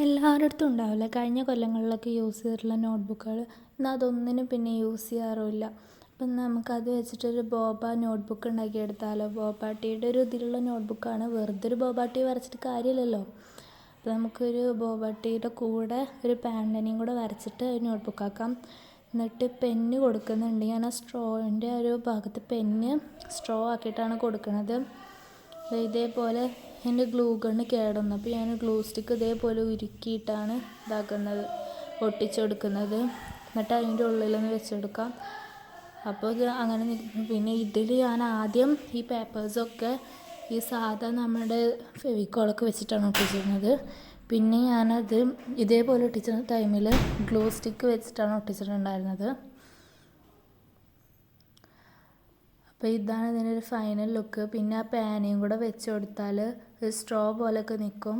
എല്ലാവരുടെ അടുത്തും ഉണ്ടാവില്ല. കഴിഞ്ഞ കൊല്ലങ്ങളിലൊക്കെ യൂസ് ചെയ്തിട്ടുള്ള നോട്ട്ബുക്കുകൾ. എന്നാൽ അതൊന്നിനും പിന്നെ യൂസ് ചെയ്യാറുമില്ല. അപ്പം നമുക്കത് വെച്ചിട്ടൊരു ബോബ നോട്ട്ബുക്ക് ഉണ്ടാക്കിയെടുത്താലോ? ബോബാട്ടിയുടെ ഒരു ഇതിലുള്ള നോട്ട്ബുക്കാണ്. വെറുതെ ഒരു ബോബാട്ടി വരച്ചിട്ട് കാര്യമില്ലല്ലോ. അപ്പോൾ നമുക്കൊരു ബോബാട്ടിയുടെ കൂടെ ഒരു പാൻഡനെയും കൂടെ വരച്ചിട്ട് നോട്ട്ബുക്കാക്കാം എന്നിട്ട് പെന്ന് കൊടുക്കുന്നുണ്ട്. ഞാൻ ആ സ്ട്രോയിന്റെ ഒരു ഭാഗത്ത് പെന്ന് സ്ട്രോ ആക്കിയിട്ടാണ് കൊടുക്കുന്നത്. ഇതേപോലെ എന്റെ ഗ്ലൂ ഗണ്ണ് കേടുന്നു. അപ്പോൾ ഞാൻ ഗ്ലൂ സ്റ്റിക്ക് ഇതേപോലെ ഉരുക്കിയിട്ടാണ് ഇതാക്കുന്നത് ഒട്ടിച്ചെടുക്കുന്നത് എന്നിട്ട് അതിന്റെ ഉള്ളിലൊന്ന് വെച്ചെടുക്കാം. അപ്പോൾ ഇത് അങ്ങനെ പിന്നെ ഇതിൽ ഞാൻ ആദ്യം ഈ പേപ്പേഴ്സൊക്കെ ഈ സാധാ നമ്മുടെ ഫെവിക്കോളൊക്കെ വെച്ചിട്ടാണ് ഒട്ടിച്ചിരുന്നത്. പിന്നെ ഞാനത് ഇതേപോലെ ഒട്ടിച്ച ടൈമിൽ ഗ്ലൂ സ്റ്റിക്ക് വെച്ചിട്ടാണ് ഒട്ടിച്ചിട്ടുണ്ടായിരുന്നത്. അപ്പോൾ ഇതാണ് ഇതിന്റെ ഒരു ഫൈനൽ ലുക്ക് പിന്നെ ആ പാനയും കൂടെ വെച്ച് കൊടുത്താൽ ഒരു സ്ട്രോ പോലെയൊക്കെ നിൽക്കും